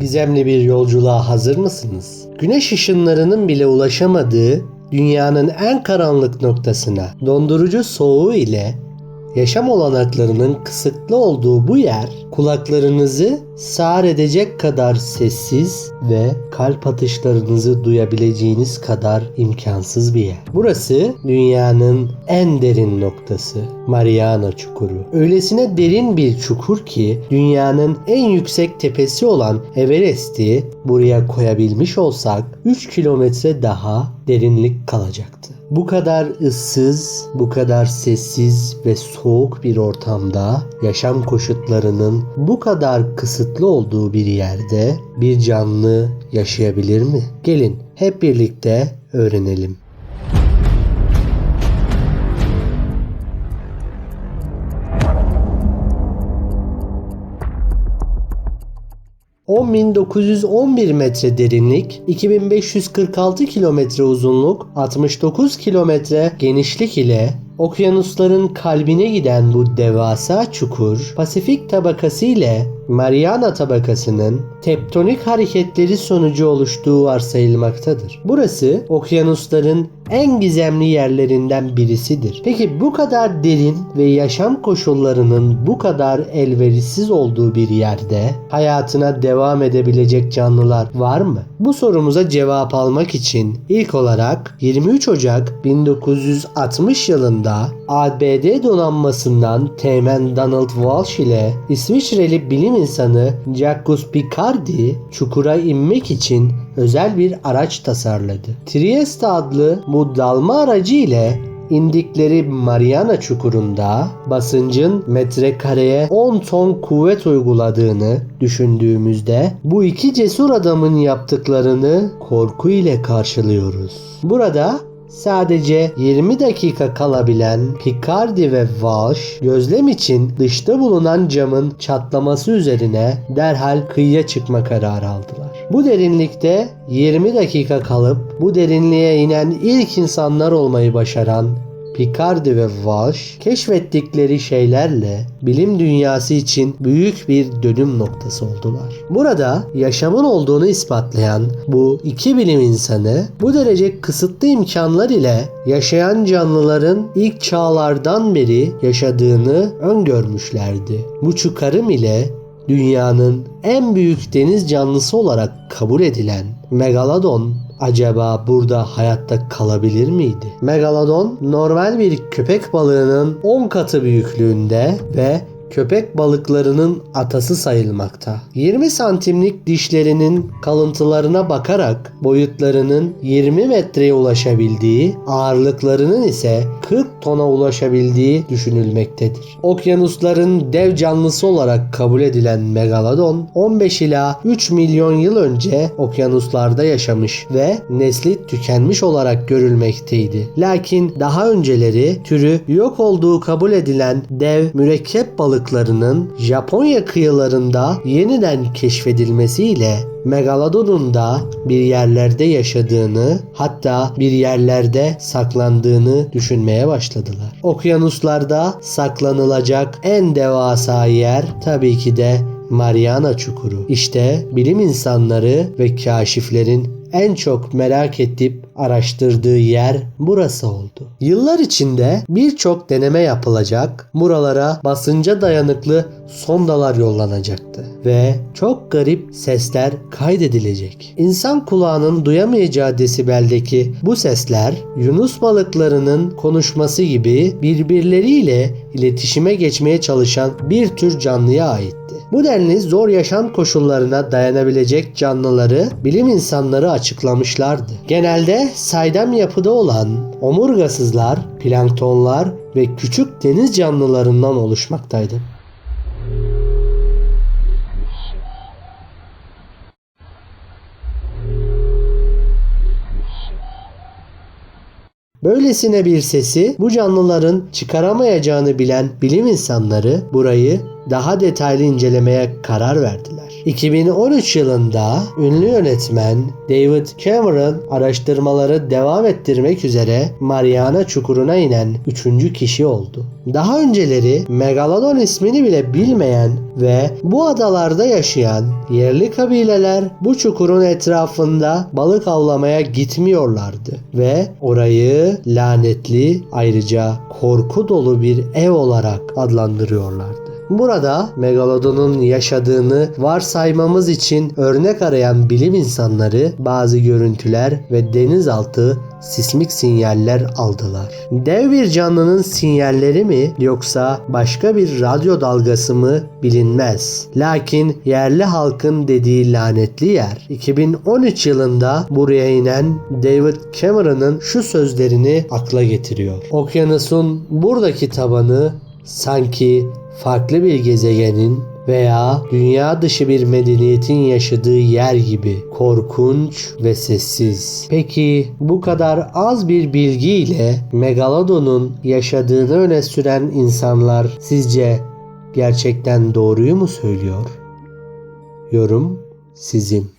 Gizemli bir yolculuğa hazır mısınız? Güneş ışınlarının bile ulaşamadığı dünyanın en karanlık noktasına dondurucu soğuğu ile yaşam olanaklarının kısıtlı olduğu bu yer kulaklarınızı sağır edecek kadar sessiz ve kalp atışlarınızı duyabileceğiniz kadar imkansız bir yer. Burası dünyanın en derin noktası. Mariana Çukuru. Öylesine derin bir çukur ki dünyanın en yüksek tepesi olan Everest'i buraya koyabilmiş olsak 3 kilometre daha derinlik kalacaktı. Bu kadar ıssız, bu kadar sessiz ve soğuk bir ortamda yaşam koşullarının bu kadar kısıtlı olduğu bir yerde bir canlı yaşayabilir mi? Gelin hep birlikte öğrenelim. 10.911 metre derinlik, 2546 kilometre uzunluk, 69 kilometre genişlik ile okyanusların kalbine giden bu devasa çukur, Pasifik tabakası ile Mariana tabakasının tektonik hareketleri sonucu oluştuğu varsayılmaktadır. Burası okyanusların en gizemli yerlerinden birisidir. Peki bu kadar derin ve yaşam koşullarının bu kadar elverişsiz olduğu bir yerde hayatına devam edebilecek canlılar var mı? Bu sorumuza cevap almak için ilk olarak 23 Ocak 1960 yılında ABD donanmasından Teğmen Donald Walsh ile İsviçreli bilim insanı Jacques Picardi çukura inmek için özel bir araç tasarladı. Trieste adlı bu dalma aracı ile indikleri Mariana çukurunda basıncın metrekareye 10 ton kuvvet uyguladığını düşündüğümüzde bu iki cesur adamın yaptıklarını korku ile karşılıyoruz. Burada Sadece 20 dakika kalabilen Picardi ve Walsh gözlem için dışta bulunan camın çatlaması üzerine derhal kıyıya çıkma kararı aldılar. Bu derinlikte 20 dakika kalıp bu derinliğe inen ilk insanlar olmayı başaran Picardi ve Walsh keşfettikleri şeylerle bilim dünyası için büyük bir dönüm noktası oldular. Burada yaşamın olduğunu ispatlayan bu iki bilim insanı bu derece kısıtlı imkanlar ile yaşayan canlıların ilk çağlardan beri yaşadığını öngörmüşlerdi. Bu çıkarım ile dünyanın en büyük deniz canlısı olarak kabul edilen Megalodon acaba burada hayatta kalabilir miydi? Megalodon normal bir köpek balığının 10 katı büyüklüğünde ve köpek balıklarının atası sayılmakta. 20 santimlik dişlerinin kalıntılarına bakarak boyutlarının 20 metreye ulaşabildiği, ağırlıklarının ise 40 tona ulaşabildiği düşünülmektedir. Okyanusların dev canlısı olarak kabul edilen megalodon 15 ila 3 milyon yıl önce okyanuslarda yaşamış ve nesli tükenmiş olarak görülmekteydi. Lakin daha önceleri türü yok olduğu kabul edilen dev mürekkep balıklarının Japonya kıyılarında yeniden keşfedilmesiyle Megalodon'un da bir yerlerde yaşadığını hatta bir yerlerde saklandığını düşünmeye başladılar. Okyanuslarda saklanılacak en devasa yer tabii ki de Mariana Çukuru. İşte bilim insanları ve kaşiflerin en çok merak edip araştırdığı yer burası oldu. Yıllar içinde birçok deneme yapılacak, buralara basınca dayanıklı sondalar yollanacaktı ve çok garip sesler kaydedilecek. İnsan kulağının duyamayacağı desibeldeki bu sesler Yunus balıklarının konuşması gibi birbirleriyle iletişime geçmeye çalışan bir tür canlıya aitti. Bu denli zor yaşam koşullarına dayanabilecek canlıları bilim insanları açıklamışlardı. Genelde saydam yapıda olan omurgasızlar, planktonlar ve küçük deniz canlılarından oluşmaktaydı. Böylesine bir sesi bu canlıların çıkaramayacağını bilen bilim insanları burayı daha detaylı incelemeye karar verdiler. 2013 yılında ünlü yönetmen David Cameron araştırmaları devam ettirmek üzere Mariana Çukuru'na inen üçüncü kişi oldu. Daha önceleri Megalodon ismini bile bilmeyen ve bu adalarda yaşayan yerli kabileler bu çukurun etrafında balık avlamaya gitmiyorlardı ve orayı lanetli ayrıca korku dolu bir ev olarak adlandırıyorlardı. Burada Megalodon'un yaşadığını varsaymamız için örnek arayan bilim insanları bazı görüntüler ve denizaltı sismik sinyaller aldılar. Dev bir canlının sinyalleri mi yoksa başka bir radyo dalgası mı bilinmez. Lakin yerli halkın dediği lanetli yer 2013 yılında buraya inen David Cameron'ın şu sözlerini akla getiriyor. Okyanusun buradaki tabanı sanki farklı bir gezegenin veya dünya dışı bir medeniyetin yaşadığı yer gibi korkunç ve sessiz. Peki bu kadar az bir bilgiyle Megalodon'un yaşadığını öne süren insanlar sizce gerçekten doğruyu mu söylüyor? Yorum sizin.